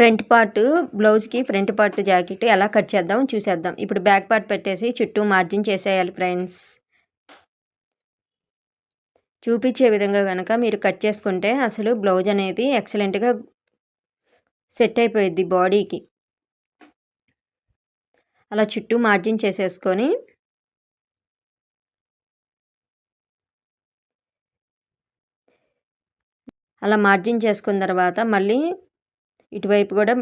Front part బ్లౌజ్కి front part jacket ఎలా cut చేద్దాం చూసేద్దాం. ఇప్పుడు బ్యాక్ పార్ట్ పెట్టేసి చుట్టూ మార్జిన్ చేసేయాలి ఫ్రెండ్స్. చూపించే విధంగా కనుక మీరు కట్ చేసుకుంటే అసలు బ్లౌజ్ అనేది ఎక్సలెంట్గా సెట్ అయిపోయిద్ది బాడీకి. అలా చుట్టూ మార్జిన్ చేసేసుకొని అలా మార్జిన్ చేసుకున్న తర్వాత మళ్ళీ ఇటువైపు కూడా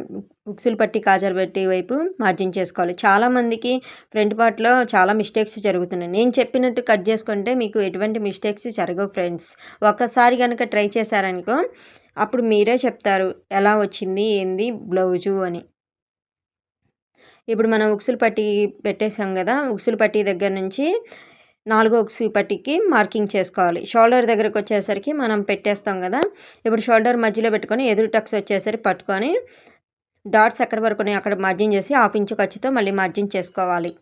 ఉక్సులు పట్టి కాజాలు పెట్టి వైపు మార్జిన్ చేసుకోవాలి. చాలామందికి ఫ్రంట్ పార్ట్లో చాలా మిస్టేక్స్ జరుగుతున్నాయి. నేను చెప్పినట్టు కట్ చేసుకుంటే మీకు ఎటువంటి మిస్టేక్స్ జరగవు ఫ్రెండ్స్. ఒక్కసారి కనుక ట్రై చేశారనుకో అప్పుడు మీరే చెప్తారు ఎలా వచ్చింది? ఏంది? బ్లౌజు అని. ఇప్పుడు మనం ఉక్సులు పట్టి పెట్టేసాం కదా ఉక్సులు పట్టి దగ్గర నుంచి నాలుగో సూపటికి మార్కింగ్ చేసుకోవాలి. షోల్డర్ దగ్గరకు వచ్చేసరికి మనం పెట్టేస్తాం కదా. ఇప్పుడు షోల్డర్ మధ్యలో పెట్టుకొని ఎదురు టక్స్ వచ్చేసరికి పట్టుకొని డాట్స్ ఎక్కడ వరకు అక్కడ మార్జిన్ చేసి హాఫ్ ఇంచు ఖర్చుతో మళ్ళీ మార్జిన్ చేసుకోవాలి.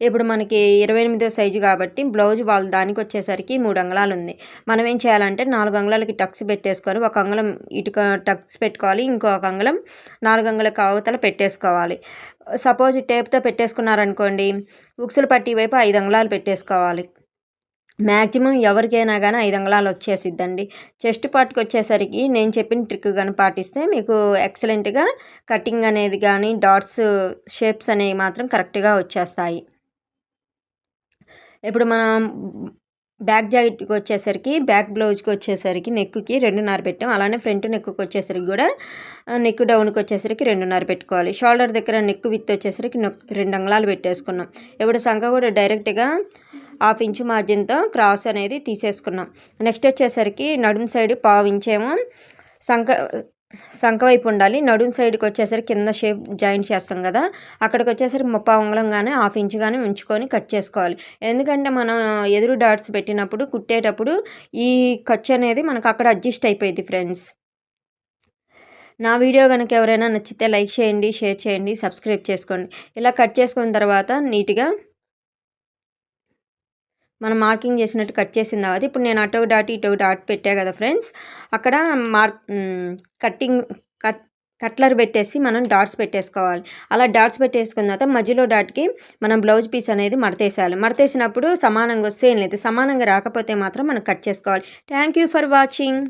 ఇప్పుడు మనకి ఇరవై ఎనిమిదో సైజు కాబట్టి బ్లౌజ్ వాళ్ళ దానికి వచ్చేసరికి మూడు అంగళాలు ఉంది. మనం ఏం చేయాలంటే నాలుగు అంగళాలకి టక్స్ పెట్టేసుకొని ఒక అంగళం ఇటుక టక్స్ పెట్టుకోవాలి. ఇంకొక అంగళం నాలుగు అంగళ అవతల పెట్టేసుకోవాలి. సపోజ్ టేప్తో పెట్టేసుకున్నారనుకోండి ఉక్సులు పట్టి వైపు ఐదు అంగళాలు పెట్టేసుకోవాలి. మ్యాక్సిమం ఎవరికైనా కానీ ఐదు అంగళాలు వచ్చేసిద్దండి. చెస్ట్ పార్ట్కి వచ్చేసరికి నేను చెప్పిన ట్రిక్ కానీ పాటిస్తే మీకు ఎక్సలెంట్గా కటింగ్ అనేది కానీ డాట్స్ షేప్స్ అనేవి మాత్రం కరెక్ట్గా వచ్చేస్తాయి. ఇప్పుడు మనం బ్యాక్ జాకెట్కి వచ్చేసరికి బ్యాక్ బ్లౌజ్కి వచ్చేసరికి నెక్కి రెండున్నర పెట్టాం. అలానే ఫ్రంట్ నెక్కి వచ్చేసరికి కూడా నెక్ డౌన్కి వచ్చేసరికి రెండున్నర పెట్టుకోవాలి. షోల్డర్ దగ్గర నెక్ విత్ వచ్చేసరికి రెండు అంగళాలు పెట్టేసుకున్నాం. ఇప్పుడు సంఖ కూడా డైరెక్ట్గా హాఫ్ ఇంచు మార్జిన్తో క్రాస్ అనేది తీసేసుకున్నాం. నెక్స్ట్ వచ్చేసరికి నడుము సైడ్ పావు ఇంచేమో సంఖ సంఖ వైపు ఉండాలి నడుం సైడ్కి వచ్చేసరికి కింద షేప్ జాయింట్ చేస్తాం కదా అక్కడికి వచ్చేసరికి ముప్పా అంగుళం కానీ హాఫ్ ఇంచ్ కానీ ఉంచుకొని కట్ చేసుకోవాలి. ఎందుకంటే మనం ఎదురు డాట్స్ పెట్టినప్పుడు కుట్టేటప్పుడు ఈ ఖర్చు అనేది మనకు అక్కడ అడ్జస్ట్ అయిపోయింది ఫ్రెండ్స్. నా వీడియో కనుక ఎవరైనా నచ్చితే లైక్ చేయండి షేర్ చేయండి సబ్స్క్రైబ్ చేసుకోండి. ఇలా కట్ చేసుకున్న తర్వాత నీట్గా మనం మార్కింగ్ చేసినట్టు కట్ చేసిన తర్వాత ఇప్పుడు నేను అటో డాట్ ఇటో డాట్ పెట్టా కదా ఫ్రెండ్స్ అక్కడ మార్క్ కట్టింగ్ కట్ కట్లర్ పెట్టేసి మనం డాట్స్ పెట్టేసుకోవాలి. అలా డాట్స్ పెట్టేసుకున్న తర్వాత మధ్యలో డాట్కి మనం బ్లౌజ్ పీస్ అనేది మడతేసేయాలి. మడతేసినప్పుడు సమానంగా వస్తే ఏం లేదు. సమానంగా రాకపోతే మాత్రం మనం కట్ చేసుకోవాలి. Thank you for watching.